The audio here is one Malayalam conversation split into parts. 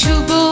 触不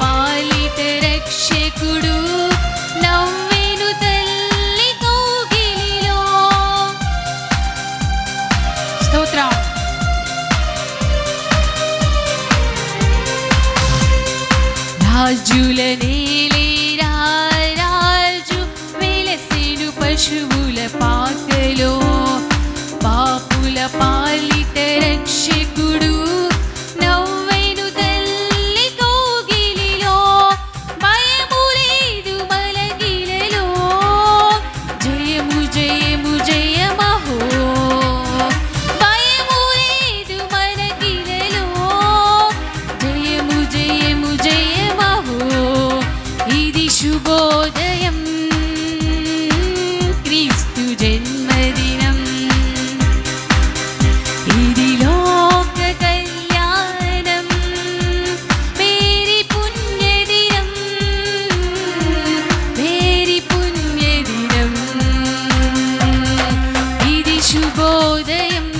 పాలిట రక్షకుడు నవ్వేను తల్లి కోగిలిలో. స్తోత్ర. రాజుల నేలే రాజు వెలసేను పశువుల పాక ശുഭോദയം ക്രിസ്തു ജന്മദിനം. ഇതിലോക കല്യാണം. മേരി പുണ്യദിനം. മേരി പുണ്യദിനം. ഇതി ശുഭോദയം.